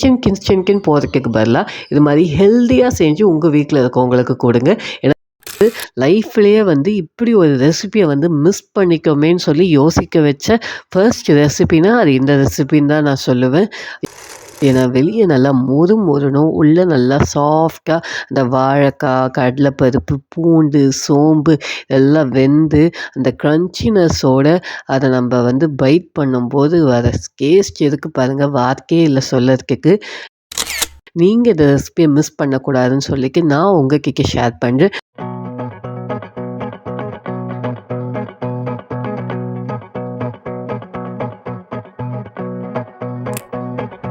Kitchen கிச்சனுக்குன்னு போகிறதுக்கு பதிலாக இது மாதிரி ஹெல்த்தியாக செஞ்சு உங்கள் வீட்டில் இருக்கவங்களுக்கு கொடுங்க. ஏன்னா லைஃப்லேயே வந்து இப்படி ஒரு ரெசிபியை வந்து மிஸ் பண்ணிக்கோமேன்னு சொல்லி யோசிக்க வச்ச ஃபர்ஸ்ட் ரெசிபினா அது இந்த ரெசிபின்னு தான் நான் சொல்லுவேன். ஏன்னா வெளியே நல்லா மொறு மொறுணும் உள்ளே நல்லா சாஃப்டாக அந்த வாழைக்காய் கடலைப்பருப்பு பூண்டு சோம்பு எல்லாம் வெந்து அந்த க்ரன்ச்சினஸோடு அதை நம்ம வந்து பைட் பண்ணும்போது வர டேஸ்ட் இருக்குது பாருங்கள் வார்த்தையே இல்லை சொல்லறதுக்கு. நீங்கள் இந்த ரெசிபியை மிஸ் பண்ணக்கூடாதுன்னு சொல்லிட்டு நான் உங்ககிட்ட ஷேர் பண்ணுறேன்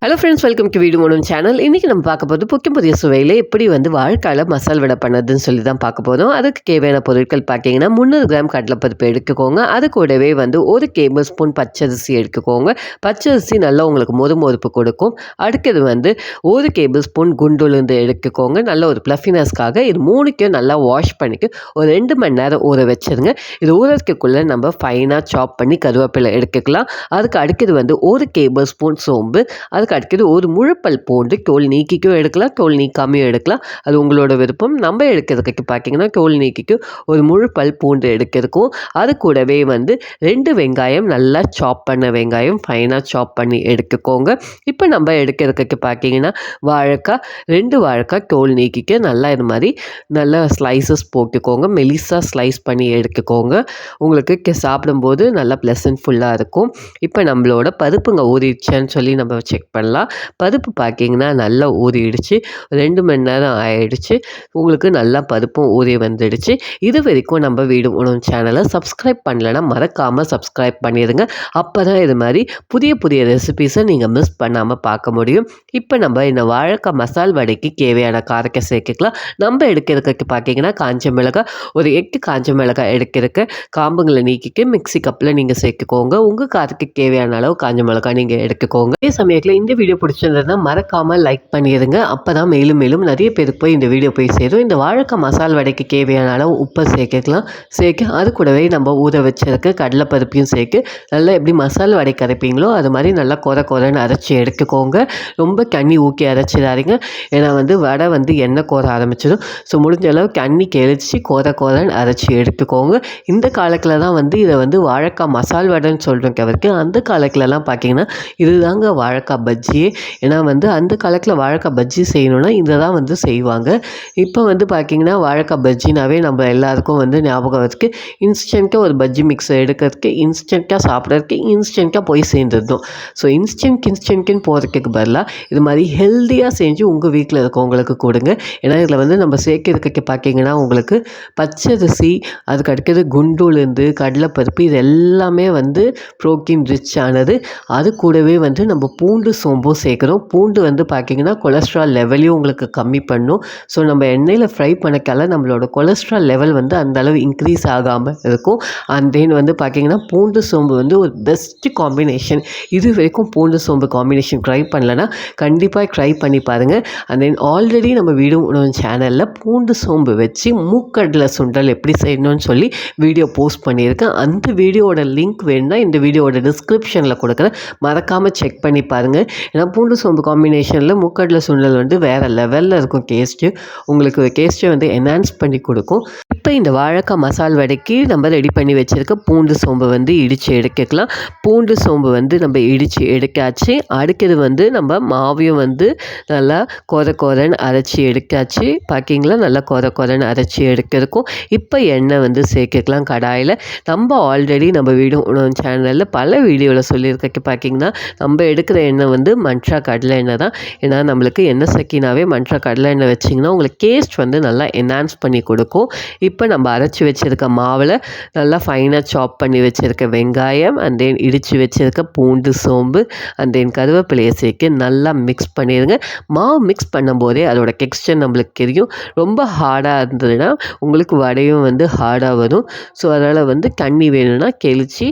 ஹலோ ஃப்ரெண்ட்ஸ் வெல்கம் டு வீடு மூணு சேனல் இன்றைக்கி நம்ம பார்க்க போது புக்கிய புதிய சுவையில் எப்படி வந்து வாழைக்கால மசால் வடை பண்ணதுன்னு சொல்லி தான் பார்க்க போதும் அதுக்கு தேவையான பொருட்கள் பார்த்தீங்கன்னா முந்நூறு கிராம் கடலைப்பருப்பு எடுத்துக்கோங்க. அது கூடவே வந்து ஒரு டேபிள் ஸ்பூன் பச்சரிசி எடுத்துக்கோங்க. பச்சரிசி நல்லா உங்களுக்கு மொறு மொறுப்பு கொடுக்கும். அடுத்தது வந்து ஒரு டேபிள் ஸ்பூன் குண்டுலுந்து எடுத்துக்கோங்க. நல்ல ஒரு ப்ளஃபினஸ்க்காக இது மூணுக்கும் நல்லா வாஷ் பண்ணிக்க ஒரு ரெண்டு மணி நேரம் ஊற வச்சிருங்க. இது ஊறதுக்குள்ளே நம்ம ஃபைனாக சாப் பண்ணி கருவேப்பிலை எடுத்துக்கலாம். அதுக்கு அடுத்தது வந்து ஒரு டேபிள் ஸ்பூன் சோம்பு. அதுக்கு அடுத்தது ஒரு முழுப்பல் பூண்டு தோல் நீக்கிக்கும் எடுக்கலாம் தோல் நீக்காமையும் எடுக்கலாம். அது உங்களோட விருப்பம். நம்ம எடுக்கிறதுக்கு பார்த்தீங்கன்னா தோல் நீக்கிக்கும் ஒரு முழுப்பல் பூண்டு எடுக்கிறதுக்கும். அது கூடவே வந்து ரெண்டு வெங்காயம் நல்லா சாப் பண்ண வெங்காயம் ஃபைனாக சாப் பண்ணி எடுத்துக்கோங்க. இப்போ நம்ம எடுக்கிறதுக்கு பார்த்தீங்கன்னா வாழைக்காய் ரெண்டு வாழைக்காய் தோல் நீக்கிக்க. நல்லா இது மாதிரி நல்லா ஸ்லைசஸ் போட்டுக்கோங்க. மெலிசாக ஸ்லைஸ் பண்ணி எடுத்துக்கோங்க. உங்களுக்கு சாப்பிடும்போது நல்லா ப்ளசன்ட்ஃபுல்லாக இருக்கும். இப்போ நம்மளோட பருப்புங்க ஊறிடுச்சேன்னு சொல்லி நம்ம செக் பண்ணலாம். பருப்பு பார்த்தீங்கன்னா நல்லா ஊறிடுச்சு. ரெண்டு மணி நேரம் ஆயிடுச்சு. உங்களுக்கு நல்லா பருப்பும் ஊறி வந்துடுச்சு. இது வரைக்கும் நம்ம வீடு உணவு சேனலை சப்ஸ்கிரைப் பண்ணலைன்னா மறக்காமல் சப்ஸ்கிரைப் பண்ணிடுங்க. அப்போ தான் இது மாதிரி புதிய புதிய ரெசிபீஸை நீங்கள் மிஸ் பண்ணாமல் பார்க்க முடியும். இப்போ நம்ம இந்த வாழைக்காய் மசால் வடைக்கு தேவையான காரத்தை சேர்க்கலாம் நம்ம எடுக்கிறதுக்கு பார்த்தீங்கன்னா காஞ்ச மிளகாய் ஒரு எட்டு காஞ்ச மிளகாய் எடுக்கிறதுக்கு காம்புங்களை நீக்கிட்டு மிக்ஸி கப்பில் நீங்கள் சேர்த்துக்கோங்க. உங்கள் காரத்துக்கு தேவையான அளவு காஞ்ச மிளகாய் நீங்கள் எடுத்துக்கோங்க. அதே சமயத்தில் இந்த வீடியோ பிடிச்சிருந்ததுன்னா மறக்காமல் லைக் பண்ணிடுங்க. அப்போ தான் மேலும் மேலும் நிறைய பேருக்கு போய் இந்த வீடியோ போய் சேரும். இந்த வாழைக்காய் மசால் வடைக்கு தேவையான அளவு உப்பை சேர்க்கலாம். சேர்க்க அது கூடவே நம்ம ஊற வச்சிருக்க கடலைப்பருப்பையும் சேர்க்கு நல்லா எப்படி மசால் வடை கரைப்பீங்களோ அது மாதிரி நல்லா கொர கொரன்னு அரைச்சி எடுத்துக்கோங்க. ரொம்ப கண்ணி ஊக்கி அரைச்சிடாதீங்க. ஏன்னா வந்து வடை வந்து எண்ணெய் கோர ஆரம்பிச்சிடும். ஸோ முடிஞ்ச அளவு கண்ணி கெளிச்சு கோர கோரன்னு அரைச்சி எடுத்துக்கோங்க. இந்த காலத்தில் தான் வந்து இதை வந்து வாழைக்காய் மசால் வடைன்னு சொல்கிறோம் தவிர்த்து அந்த காலத்துலலாம் பார்த்தீங்கன்னா இதுதாங்க வாழைக்காய் பஜ்ஜி ஏன்னா வந்து அந்த காலத்தில் வாழைக்காய் பஜ்ஜி செய்யணும்னா இதை தான் வந்து செய்வாங்க. இப்போ வந்து பார்த்திங்கன்னா வாழைக்காய் பஜ்ஜினாவே நம்ம எல்லாருக்கும் வந்து ஞாபகம் வச்சுக்கு இன்ஸ்டண்ட்டாக ஒரு பஜ்ஜி மிக்ஸ் எடுக்கிறதுக்கு இன்ஸ்டண்ட்டாக சாப்பிட்றதுக்கு இன்ஸ்டண்ட்டாக போய் சேர்ந்துருந்தோம் ஸோ இன்ஸ்டன்ட் இன்ஸ்டன்ட்னு போகிறதுக்கு பதிலாக இது மாதிரி ஹெல்த்தியாக செஞ்சு உங்கள் வீட்டில் இருக்கவங்களுக்கு கொடுங்க. ஏன்னா இதில் வந்து நம்ம சேர்க்கிறதுக்கு பார்த்தீங்கன்னா உங்களுக்கு பச்சரிசி அதுக்கு அடுக்கிறது குண்டுலேருந்து கடலைப்பருப்பு இது எல்லாமே வந்து ப்ரோட்டீன் ரிச் ஆனது. அது கூடவே வந்து நம்ம பூண்டு ரொம்பவும் சேர்க்குறோம் பூண்டு வந்து பார்த்தீங்கன்னா கொலஸ்ட்ரால் லெவலையும் உங்களுக்கு கம்மி பண்ணும். ஸோ நம்ம எண்ணெயில் ஃப்ரை பண்ணக்கால நம்மளோட கொலஸ்ட்ரால் லெவல் வந்து அந்த அளவு இன்க்ரீஸ் ஆகாமல் இருக்கும். அண்ட் தென் வந்து பார்த்தீங்கன்னா பூண்டு சோம்பு வந்து ஒரு பெஸ்ட் காம்பினேஷன் இது வரைக்கும் பூண்டு சோம்பு காம்பினேஷன் ட்ரை பண்ணலன்னா கண்டிப்பாக ட்ரை பண்ணி பாருங்கள் அண்ட் தென் ஆல்ரெடி நம்ம வீடு உணவு சேனலில் பூண்டு சோம்பு வச்சு மூக்கடலை சுண்டல் எப்படி செய்யணும்னு சொல்லி வீடியோ போஸ்ட் பண்ணியிருக்கேன். அந்த வீடியோவோட லிங்க் வேணும்னா இந்த வீடியோவோட டிஸ்கிரிப்ஷனில் கொடுக்குறேன். மறக்காமல் செக் பண்ணி பாருங்கள் ஏன்னா பூண்டு சோம்பு காம்பினேஷனில் மூக்கடலை சுண்டல் வந்து வேறு லெவலில் இருக்கும் டேஸ்ட்டு உங்களுக்கு டேஸ்ட்டை வந்து என்ஹான்ஸ் பண்ணி கொடுக்கும். இப்போ இந்த வாழைக்காய் மசால் வடைக்கு நம்ம ரெடி பண்ணி வச்சுருக்க பூண்டு சோம்பு வந்து இடித்து எடுக்கலாம் பூண்டு சோம்பு வந்து நம்ம இடித்து எடுக்காச்சு அடுத்தது வந்து நம்ம மாவையும் வந்து நல்லா கொர கொரன்னு அரைச்சி எடுக்காச்சு பார்க்கிங்களா நல்லா கொர கொரன்னு அரைச்சி எடுக்கிறதுக்கும். இப்போ எண்ணெய் வந்து சேர்க்கலாம் கடாயில். நம்ம ஆல்ரெடி நம்ம வீடு உணவு சேனலில் பல வீடியோவில் சொல்லியிருக்க பார்க்கிங்கன்னா நம்ம எடுக்கிற எண்ணெய் வந்து மண்ட்ரா கடலை எண்ணெய் தான். ஏன்னா நம்மளுக்கு எண்ணெய் சக்கினாவே மண்ட்ரா கடலை எண்ணெய் வச்சிங்கன்னா உங்களுக்கு டேஸ்ட் வந்து நல்லா என்ஹான்ஸ் பண்ணி கொடுக்கும். இப்போ நம்ம அரைச்சி வச்சுருக்க மாவில் நல்லா ஃபைனாக சாப் பண்ணி வச்சுருக்க வெங்காயம் அண்ட் தென் இடித்து வச்சுருக்க பூண்டு சோம்பு அண்ட் தென் கருவேப்பிலையை சேர்த்து நல்லா மிக்ஸ் பண்ணிடுங்க மாவு மிக்ஸ் பண்ணும்போதே அதோட டெக்ஸ்டர் நம்மளுக்கு தெரியும். ரொம்ப ஹார்டாக இருந்ததுன்னா உங்களுக்கு வடையும் வந்து ஹார்டாக வரும். ஸோ அதனால் வந்து தண்ணி வேணும்னா கெளிச்சு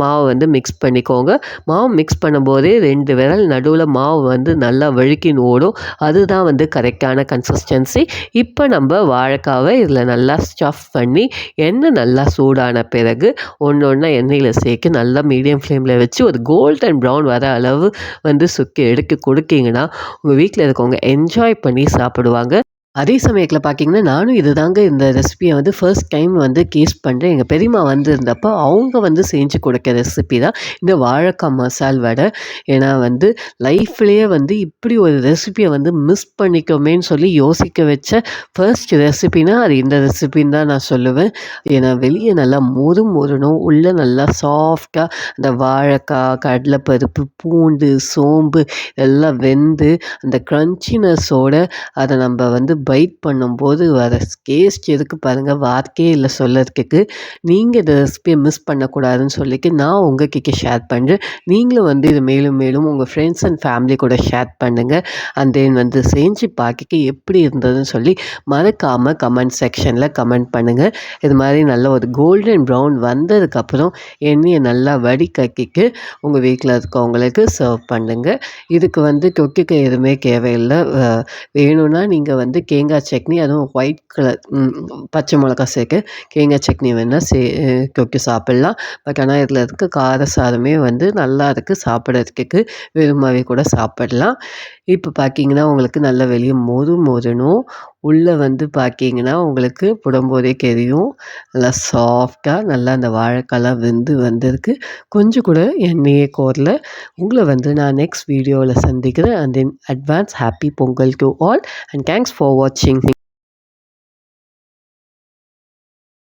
மாவை வந்து மிக்ஸ் பண்ணிக்கோங்க. மாவு மிக்ஸ் பண்ணும்போதே ரெண்டு விரல் நடுவில் மாவு வந்து நல்லா வழுக்கின்னு ஓடும். அதுதான் வந்து கரெக்டான கன்சிஸ்டன்சி. இப்போ நம்ம வாழைக்காவை இதில் நல்லா ஸ்டஃப் பண்ணி, எண்ணெய் நல்லா சூடான பிறகு ஒன்று ஒன்றா எண்ணெயில் சேர்த்து நல்லா மீடியம் ஃப்ளேமில் வச்சு ஒரு கோல்டன் ப்ரௌன் வர அளவு வந்து சுக்கி எடுத்து கொடுக்கிங்கன்னா உங்கள் வீட்டில் இருக்கவங்க என்ஜாய் பண்ணி சாப்பிடுவாங்க. அதே சமயத்தில் பார்த்தீங்கன்னா, நானும் இதுதாங்க இந்த ரெசிபியை வந்து ஃபர்ஸ்ட் டைம் வந்து கேஸ் பண்ணுறேன் எங்கள் பெரியம்மா வந்திருந்தப்போ, அவங்க வந்து செஞ்சு கொடுக்க ரெசிபி தான் இந்த வாழைக்காய் மசால் வடை. ஏன்னா வந்து லைஃப்லேயே வந்து இப்படி ஒரு ரெசிபியை வந்து மிஸ் பண்ணிக்கோமேன்னு சொல்லி யோசிக்க வச்ச ஃபர்ஸ்ட் ரெசிபினா, அது இந்த ரெசிபின்னு தான் நான் சொல்லுவேன். ஏன்னா வெளியே நல்லா மொறு மொறணும் உள்ளே நல்லா சாஃப்டாக அந்த வாழைக்காய், கடலைப்பருப்பு, பூண்டு, சோம்பு எல்லாம் வெந்து அந்த க்ரன்ச்சினஸோடு அதை நம்ம வந்து பைட் பண்ணும்போது வர டேஸ்ட் இருக்குது பாருங்கள் வார்த்தையே இல்லை சொல்லறதுக்கு. நீங்கள் இந்த ரெசிபியை மிஸ் பண்ணக்கூடாதுன்னு சொல்லிக்கு நான் உங்ககிட்ட ஷேர் பண்ணுறேன் நீங்களும் வந்து இது மேலும் மேலும் உங்கள் ஃப்ரெண்ட்ஸ் அண்ட் ஃபேமிலி கூட ஷேர் பண்ணுங்கள் அண்ட் தென் வந்து செஞ்சு பார்க்க எப்படி இருந்ததுன்னு சொல்லி மறக்காமல் கமெண்ட் செக்ஷனில் கமெண்ட் பண்ணுங்கள் இது மாதிரி நல்ல ஒரு கோல்டன் ப்ரௌன் வந்ததுக்கப்புறம் எண்ணெயை நல்லா வடிகக்கிக்கு உங்கள் வீட்டில் இருக்கவங்களுக்கு சர்வ் பண்ணுங்க. இதுக்கு வந்து தொட்டுக்க எதுவுமே தேவையில்லை வேணும்னா நீங்கள் வந்து கே தேங்காய் சட்னி அதுவும் ஒயிட் கலர் பச்சை மிளகாய் சேர்க்க தேங்காய் சட்னி வேணால் சே கொக்கி சாப்பிட்லாம் பட் ஆனால் இதில் இருக்க கார சாரமே வந்து நல்லாருக்கு சாப்பிட்றதுக்கு வெறுமாவே கூட சாப்பிடலாம். இப்போ பார்த்தீங்கன்னா, உங்களுக்கு நல்லா வெளியே மொறு மொறுணும். உள்ளே வந்து பார்க்கிங்கன்னா உங்களுக்கு புடும்போதே தெரியும். நல்லா சாஃப்டாக நல்லா அந்த வாழைக்காலாம் வெந்து வந்திருக்கு. கொஞ்சம் கூட எண்ணெயே கோரல. உங்களை வந்து நான் நெக்ஸ்ட் வீடியோவில் சந்திக்கிறேன். And then advance happy Pongal to all and thanks for வாட்சிங்.